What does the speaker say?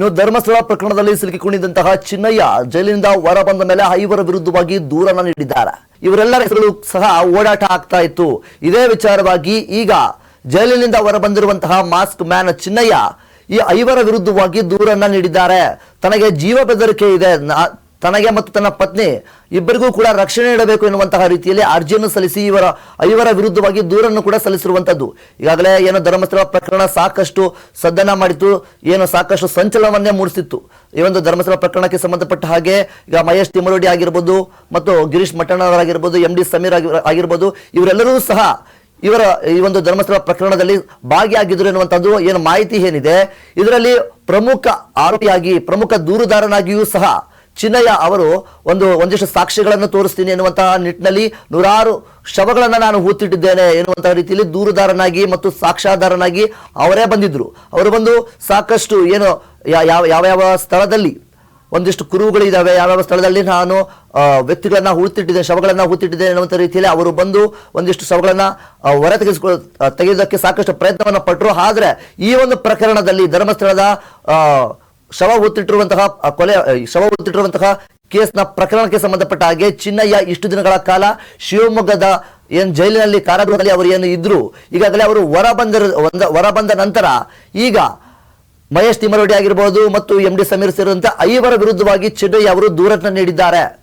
ಇನ್ನು ಧರ್ಮಸ್ಥಳ ಪ್ರಕರಣದಲ್ಲಿ ಸಿಲುಕಿಕೊಂಡಿದ್ದಂತಹ ಚಿನ್ನಯ್ಯ ಜೈಲಿನಿಂದ ಹೊರ ಬಂದ ಮೇಲೆ ಐವರ ವಿರುದ್ಧವಾಗಿ ದೂರನ್ನ ನೀಡಿದ್ದಾರೆ. ಇವರೆಲ್ಲರ ಹೆಸರು ಸಹ ಓಡಾಟ ಆಗ್ತಾ ಇತ್ತು. ಇದೇ ವಿಚಾರವಾಗಿ ಈಗ ಜೈಲಿನಿಂದ ಹೊರ ಬಂದಿರುವಂತಹ ಮಾಸ್ಕ್ ಮ್ಯಾನ್ ಚಿನ್ನಯ್ಯ ಈ ಐವರ ವಿರುದ್ಧವಾಗಿ ದೂರನ್ನ ನೀಡಿದ್ದಾರೆ. ತನಗೆ ಜೀವ ಬೆದರಿಕೆ ಇದೆ. ತನಗೆ ಮತ್ತು ತನ್ನ ಪತ್ನಿ ಇಬ್ಬರಿಗೂ ಕೂಡ ರಕ್ಷಣೆ ನೀಡಬೇಕು ಎನ್ನುವಂತಹ ರೀತಿಯಲ್ಲಿ ಅರ್ಜಿಯನ್ನು ಸಲ್ಲಿಸಿ ಇವರ ಐವರ ವಿರುದ್ಧವಾಗಿ ದೂರನ್ನು ಕೂಡ ಸಲ್ಲಿಸಿರುವಂಥದ್ದು. ಈಗಾಗಲೇ ಏನು ಧರ್ಮಸ್ಥಳ ಪ್ರಕರಣ ಸಾಕಷ್ಟು ಸದ್ದನ ಮಾಡಿತು ಏನು ಸಾಕಷ್ಟು ಸಂಚಲನವನ್ನೇ ಮೂಡಿಸಿತ್ತು. ಈ ಒಂದು ಧರ್ಮಸ್ಥಳ ಪ್ರಕರಣಕ್ಕೆ ಸಂಬಂಧಪಟ್ಟ ಹಾಗೆ ಈಗ ಮಹೇಶ್ ತಿಮ್ಮರೋಡಿ ಆಗಿರ್ಬೋದು ಮತ್ತು ಗಿರೀಶ್ ಮಠಣ್ಣವರಾಗಿರ್ಬೋದು ಎಂ ಡಿ ಸಮೀರ್ ಆಗಿರ್- ಆಗಿರ್ಬೋದು, ಇವರೆಲ್ಲರೂ ಸಹ ಇವರ ಈ ಒಂದು ಧರ್ಮಸ್ಥಳ ಪ್ರಕರಣದಲ್ಲಿ ಭಾಗಿಯಾಗಿದ್ದರು ಎನ್ನುವಂಥದ್ದು ಏನು ಮಾಹಿತಿ ಏನಿದೆ. ಇದರಲ್ಲಿ ಪ್ರಮುಖ ಆರೋಪಿಯಾಗಿ, ಪ್ರಮುಖ ದೂರುದಾರನಾಗಿಯೂ ಸಹ ಚಿನ್ನಯ್ಯ ಅವರು ಒಂದು ಒಂದಿಷ್ಟು ಸಾಕ್ಷಿಗಳನ್ನು ತೋರಿಸ್ತೀನಿ ಎನ್ನುವಂತಹ ನಿಟ್ಟಿನಲ್ಲಿ ನೂರಾರು ಶವಗಳನ್ನು ನಾನು ಹೂತಿಟ್ಟಿದ್ದೇನೆ ಎನ್ನುವಂತಹ ರೀತಿಯಲ್ಲಿ ದೂರುದಾರನಾಗಿ ಮತ್ತು ಸಾಕ್ಷಾಧಾರನಾಗಿ ಅವರೇ ಬಂದಿದ್ದರು ಅವರು ಬಂದು ಸಾಕಷ್ಟು ಏನು ಯಾವ ಯಾವ ಯಾವ ಸ್ಥಳದಲ್ಲಿ ಒಂದಿಷ್ಟು ಕುರುಗಳಿದ್ದಾವೆ ಯಾವ್ಯಾವ ಸ್ಥಳದಲ್ಲಿ ನಾನು ವ್ಯಕ್ತಿಗಳನ್ನು ವ್ಯಕ್ತಿಗಳನ್ನ ಶವಗಳನ್ನು ಹೂತಿಟ್ಟಿದ್ದೇನೆ ಅನ್ನುವಂಥ ರೀತಿಯಲ್ಲಿ ಅವರು ಬಂದು ಒಂದಿಷ್ಟು ಶವಗಳನ್ನು ಹೊರ ತೆಗೆಯೋದಕ್ಕೆ ಸಾಕಷ್ಟು ಪ್ರಯತ್ನವನ್ನ ಪಟ್ಟರು ಆದರೆ ಈ ಒಂದು ಪ್ರಕರಣದಲ್ಲಿ ಧರ್ಮಸ್ಥಳದ ಶವ ಹೊತ್ತಿಟ್ಟಿರುವಂತಹ ಕೊಲೆ ಶವ ಕೇಸ್ ಕೇಸ್ನ ಪ್ರಕರಣಕ್ಕೆ ಸಂಬಂಧಪಟ್ಟ ಹಾಗೆ ಚಿನ್ನಯ್ಯ ಇಷ್ಟು ದಿನಗಳ ಕಾಲ ಶಿವಮೊಗ್ಗದ ಏನ್ ಜೈಲಿನಲ್ಲಿ ಕಾರಾಗೃಹದಲ್ಲಿ ಅವರು ಏನು ಇದ್ರು, ಈಗಾಗಲೇ ಅವರು ಹೊರ ಒಂದ- ಹೊರ ಬಂದ ನಂತರ ಈಗ ಮಹೇಶ್ ತಿಮ್ಮರೋಡಿ ಆಗಿರ್ಬೋದು ಮತ್ತು ಎಂ ಡಿ ಸಮೀರ್ ಸೇರಿದಂತೆ ಐವರ ವಿರುದ್ಧವಾಗಿ ಚಿನ್ನಯ್ಯ ಅವರು ದೂರನ್ನ ನೀಡಿದ್ದಾರೆ.